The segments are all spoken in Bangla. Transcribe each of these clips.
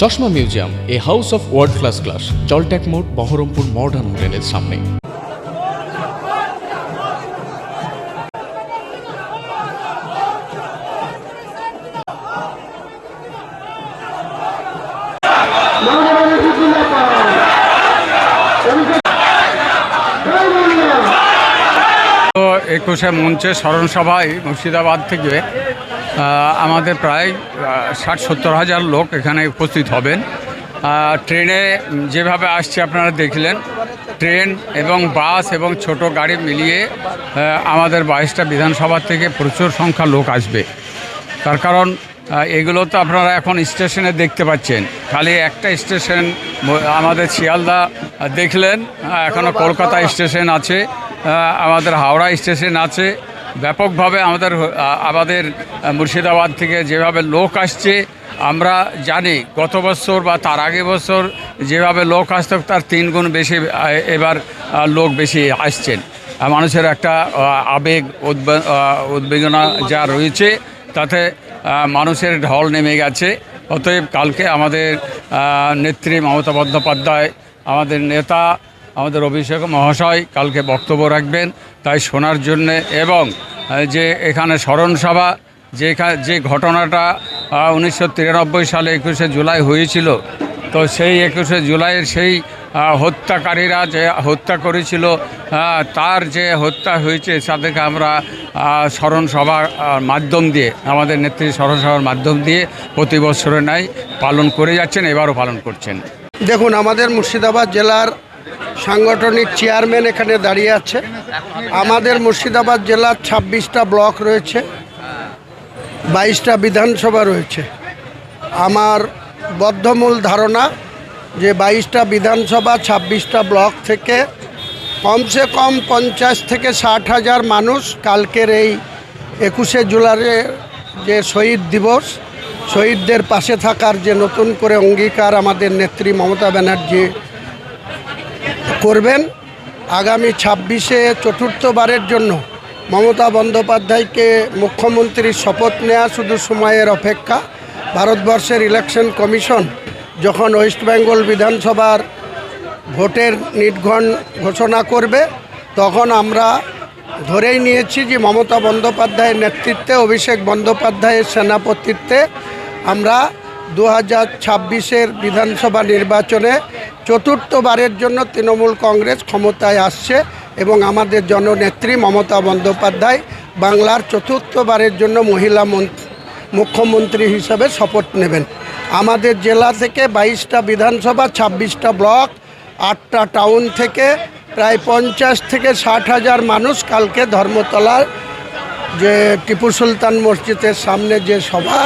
চশমা museum, a house of world class class জলট্যাক মোড়, বহরমপুর মডার্ন হোটেলের সামনে। একুশে মঞ্চে স্মরণ সভায় মুর্শিদাবাদ থেকে আমাদের প্রায় ষাট, সত্তর হাজার লোক এখানে উপস্থিত হবেন। ট্রেনে যেভাবে আসছে আপনারা দেখলেন, ট্রেন এবং বাস এবং ছোট গাড়ি মিলিয়ে আমাদের বাইশটা বিধানসভা থেকে প্রচুর সংখ্যা লোক আসবে। তার কারণ এগুলো তো আপনারা এখন স্টেশনে দেখতে পাচ্ছেন। খালি একটা স্টেশন আমাদের শিয়ালদা দেখলেন এখনও কলকাতা স্টেশন আছে আমাদের হাওড়া স্টেশন আছে ব্যাপকভাবে আমাদের আমাদের মুর্শিদাবাদ থেকে যেভাবে লোক আসছে, আমরা জানি গত বছর বা তার আগে বছর যেভাবে লোক আসত, তার তিন গুণ বেশি এবার লোক বেশি আসছেন। মানুষের একটা আবেগ উদ্বেগনা যা রয়েছে, তাতে মানুষের ঢল নেমে গেছে। অতএব কালকে আমাদের নেত্রী মমতা বন্দ্যোপাধ্যায়, আমাদের নেতা আমাদের অভিষেক মহাশয় কালকে বক্তব্য রাখবেন তাই শোনার জন্যে এবং যে এখানে স্মরণ সভা যে ঘটনাটা উনিশশো তিরানব্বই সালে একুশে জুলাই হয়েছিল তো সেই একুশে জুলাইয়ের সেই হত্যাকারীরা যে হত্যা করেছিল তার যে হত্যা হয়েছে তাদেরকে আমরা আহ, স্মরণ সভার আহ, মাধ্যম দিয়ে আমাদের নেত্রী স্মরণ সভার মাধ্যম দিয়ে প্রতি বছরে নাই পালন করে যাচ্ছেন এবারও পালন করছেন। দেখুন আমাদের মুর্শিদাবাদ জেলার সাংগঠনিক চেয়ারম্যান এখানে দাঁড়িয়ে আছে। আমাদের মুর্শিদাবাদ জেলার ছাব্বিশটা ব্লক রয়েছে, বাইশটা বিধানসভা রয়েছে। আমার বদ্ধমূল ধারণা যে বাইশটা বিধানসভা, ছাব্বিশটা ব্লক থেকে কমসে কম পঞ্চাশ থেকে ষাট হাজার মানুষ কালকের এই একুশে জুলাইয়ে যে শহীদ দিবস, শহীদদের পাশে থাকার যে নতুন করে অঙ্গীকার আমাদের নেত্রী মমতা ব্যানার্জি করবেন আগামী ছাব্বিশে চতুর্থবারের জন্য মমতা বন্দ্যোপাধ্যায়কে মুখ্যমন্ত্রীর শপথ নেওয়া শুধু সময়ের অপেক্ষা, ভারতবর্ষের ইলেকশন কমিশন যখন ওয়েস্ট বেঙ্গল বিধানসভার ভোটের নির্ঘণ ঘোষণা করবে, তখন আমরা ধরেই নিয়েছি যে মমতা বন্দ্যোপাধ্যায়ের নেতৃত্বে, অভিষেক বন্দ্যোপাধ্যায়ের সেনাপতিত্বে আমরা দু হাজার বিধানসভা নির্বাচনে চতুর্থবারের জন্য তৃণমূল কংগ্রেস ক্ষমতায় আসছে এবং আমাদের জননেত্রী মমতা বন্দ্যোপাধ্যায় বাংলার চতুর্থবারের জন্য মহিলা মন্ত্রী মুখ্যমন্ত্রী হিসাবে শপথ নেবেন। আমাদের জেলা থেকে বাইশটা বিধানসভা, ছাব্বিশটা ব্লক, আটটা টাউন থেকে প্রায় পঞ্চাশ থেকে ষাট হাজার মানুষ কালকে ধর্মতলার যে টিপু সুলতান মসজিদের সামনে যে সভা,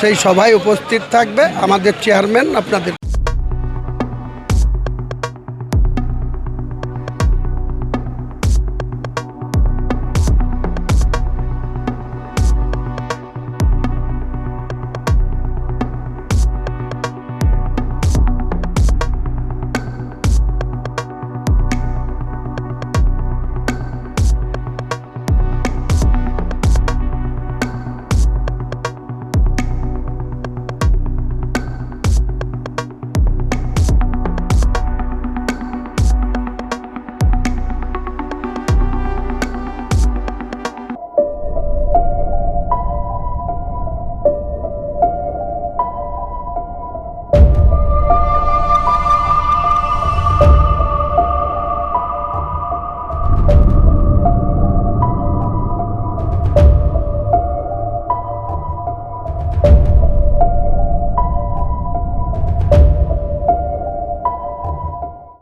সেই সভায় উপস্থিত থাকবে। আমাদের চেয়ারম্যান আপনাদের